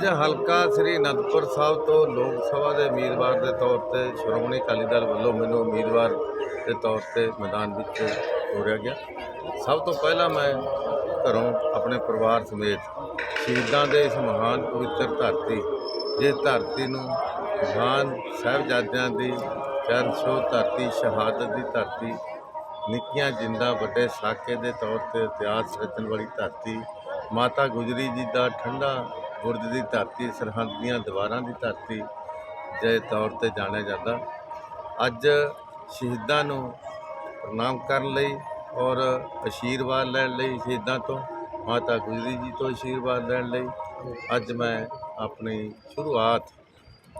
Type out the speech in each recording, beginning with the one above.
ਅੱਜ ਹਲਕਾ ਸ੍ਰੀ ਅਨੰਦਪੁਰ ਸਾਹਿਬ ਤੋਂ ਲੋਕ ਸਭਾ ਦੇ ਉਮੀਦਵਾਰ ਦੇ ਤੌਰ ਤੇ ਸ਼੍ਰੋਮਣੀ ਅਕਾਲੀ ਦਲ ਵੱਲੋਂ ਮੈਨੂੰ ਉਮੀਦਵਾਰ ਦੇ ਤੌਰ ਤੇ ਮੈਦਾਨ ਵਿੱਚ ਤੋਰਿਆ ਗਿਆ। ਸਭ ਤੋਂ ਪਹਿਲਾਂ ਮੈਂ ਘਰੋਂ ਆਪਣੇ ਪਰਿਵਾਰ ਸਮੇਤ ਸ਼ਹੀਦਾਂ ਦੇ ਇਸ ਮਹਾਨ ਪਵਿੱਤਰ ਧਰਤੀ ਜੇ ਧਰਤੀ ਨੂੰ ਮਹਾਨ ਸਾਹਿਬਜ਼ਾਦਿਆਂ ਦੀ ਚਰਨ ਛੋਹ ਧਰਤੀ, ਸ਼ਹਾਦਤ ਦੀ ਧਰਤੀ, ਨਿੱਕੀਆਂ ਜਿੰਦਾਂ ਵੱਡੇ ਸਾਕੇ ਦੇ ਤੌਰ ਤੇ ਇਤਿਹਾਸ ਰਚਣ ਵਾਲੀ ਧਰਤੀ, ਮਾਤਾ ਗੁਜਰੀ ਜੀ ਦਾ ਠੰਡਾ ਗੁਰਦ ਦੀ ਧਰਤੀ, ਸਰਹੰਦ ਦੀਆਂ ਦੀਵਾਰਾਂ ਦੀ ਧਰਤੀ ਦੇ ਤੌਰ ਤੇ ਜਾਣਿਆ ਜਾਂਦਾ। ਅੱਜ ਸ਼ਹੀਦਾਂ ਨੂੰ ਪ੍ਰਣਾਮ ਕਰਨ ਲਈ ਔਰ ਅਸ਼ੀਰਵਾਦ ਲੈਣ ਲਈ ਸ਼ਹੀਦਾਂ ਤੋਂ, ਮਾਤਾ ਗੁਜਰੀ ਜੀ ਤੋਂ ਅਸ਼ੀਰਵਾਦ ਲੈਣ ਲਈ ਅੱਜ ਮੈਂ ਆਪਣੀ ਸ਼ੁਰੂਆਤ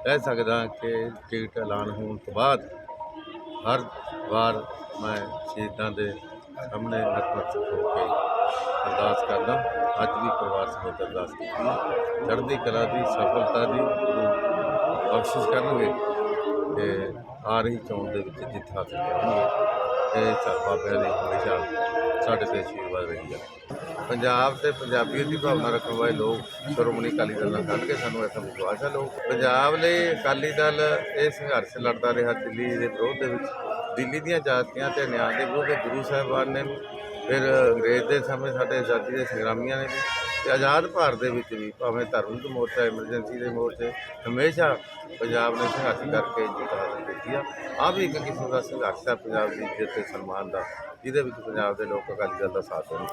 ਕਹਿ ਸਕਦਾ ਕਿ ਟਿਕਟ ਐਲਾਨ ਹੋਣ ਤੋਂ ਬਾਅਦ ਹਰ ਵਾਰ ਮੈਂ ਸ਼ਹੀਦਾਂ ਦੇ ਸਾਹਮਣੇ ਨਤਮਸਤਕ ਹੋ ਕੇ ਅਰਦਾਸ ਕਰਦਾ ਅੱਜ ਵੀ ਪਰਿਵਾਰ ਸਮੇਤ ਅਰਦਾਸ ਕੀਤੀ ਚੜ੍ਹਦੀ ਕਲਾ ਦੀ, ਸਫਲਤਾ ਦੀ ਗੁਰੂ ਬਖਸ਼ਿਸ਼ ਕਰਨਗੇ ਤੇ ਆ ਰਹੀ ਚੋਣ ਦੇ ਵਿੱਚ ਜਿੱਤ ਹਾਸਲ ਕਰਨਗੇ। ਇਹ ਚੱਲ ਬਾਬਿਆਂ ਦੀ ਹਮੇਸ਼ਾ ਸਾਡੇ ਤੇ ਆਸ਼ੀਰਵਾਦ ਰਹੀ ਹੈ ਪੰਜਾਬ ਤੇ ਪੰਜਾਬੀਅਤ ਦੀ ਭਾਵਨਾ ਰੱਖਣ ਵਾਲੇ ਲੋਕ ਸ਼੍ਰੋਮਣੀ ਅਕਾਲੀ ਦਲ ਨਾਲ ਖੜ ਕੇ ਸਾਨੂੰ ਐਸਾ ਵਿਸ਼ਵਾਸ ਹੈ। ਲੋਕ ਪੰਜਾਬ ਲਈ ਅਕਾਲੀ ਦਲ ਇਹ ਸੰਘਰਸ਼ ਲੜਦਾ ਰਿਹਾ, ਦਿੱਲੀ ਦੇ ਵਿਰੋਧ ਦੇ ਵਿੱਚ ਦਿੱਲੀ ਦੀਆਂ ਜਾਤੀਆਂ ਤੇ ਨਿਆਂ ਦੇ ਵਿਰੁੱਧ ਗੁਰੂ ਸਾਹਿਬਾਨ ਨੇ ਫਿਰ ਅੰਗਰੇਜ਼ ਦੇ ਸਮੇਂ ਸਾਡੇ ਆਜ਼ਾਦੀ ਦੇ ਸੰਗਰਾਮੀਆਂ ਨੇ ਵੀ ਤੇ ਆਜ਼ਾਦ ਭਾਰਤ ਦੇ ਵਿੱਚ ਵੀ ਭਾਵੇਂ ਧਾਰਮਿਕ ਮੋਰਚਾ ਐਮਰਜੈਂਸੀ ਦੇ ਮੋਰਚੇ, ਹਮੇਸ਼ਾ ਪੰਜਾਬ ਨੇ ਸੰਘਰਸ਼ ਕਰਕੇ ਜਿੱਤ ਹਾਸਲ ਕੀਤੀ ਆ। ਆ ਵੀ ਇੱਕ ਕਿਸਮ ਦਾ ਸੰਘਰਸ਼ ਆ ਪੰਜਾਬ ਦੀ ਇੱਜ਼ਤ ਤੇ ਸਨਮਾਨ ਦਾ, ਜਿਹਦੇ ਵਿੱਚ ਪੰਜਾਬ ਦੇ ਲੋਕ ਅਕਾਲੀ ਦਲ ਦਾ ਸਾਥ ਦੇਣ